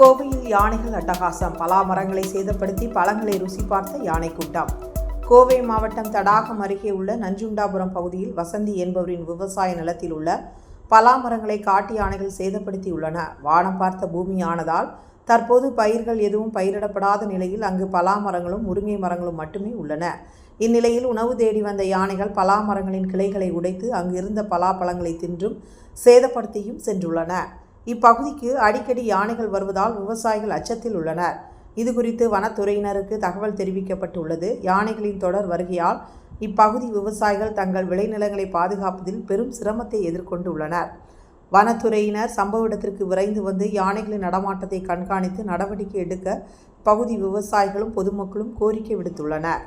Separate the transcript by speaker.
Speaker 1: கோவையில் யானைகள் அட்டகாசம். பலா மரங்களை சேதப்படுத்தி பழங்களை ருசி பார்த்த யானை கூட்டம். கோவை மாவட்டம் தடாகம் அருகே உள்ள நஞ்சுண்டாபுரம் பகுதியில் வசந்தி என்பவரின் விவசாய நிலத்தில் உள்ள பலா மரங்களை காட்டு யானைகள் சேதப்படுத்தியுள்ளன. வானம் பார்த்த பூமியானதால் தற்போது பயிர்கள் எதுவும் பயிரிடப்படாத நிலையில் அங்கு பலா மரங்களும் முருங்கை மரங்களும் மட்டுமே உள்ளன. இந்நிலையில் உணவு தேடி வந்த யானைகள் பலா மரங்களின் கிளைகளை உடைத்து அங்கு இருந்த பலாப்பழங்களை தின்றும் சேதப்படுத்தியும் சென்றுள்ளன. இப்பகுதிக்கு அடிக்கடி யானைகள் வருவதால் விவசாயிகள் அச்சத்தில் உள்ளனர். இது குறித்து வனத்துறையினருக்கு தகவல் தெரிவிக்கப்பட்டுள்ளது. யானைகளின் தொடர் வருகையால் இப்பகுதி விவசாயிகள் தங்கள் விளைநிலங்களை பாதுகாப்பதில் பெரும் சிரமத்தை எதிர்கொண்டுள்ளனர். வனத்துறையினர் சம்பவ இடத்திற்கு விரைந்து வந்து யானைகளின் நடமாட்டத்தை கண்காணித்து நடவடிக்கை எடுக்க பகுதி விவசாயிகளும் பொதுமக்களும் கோரிக்கை விடுத்துள்ளனர்.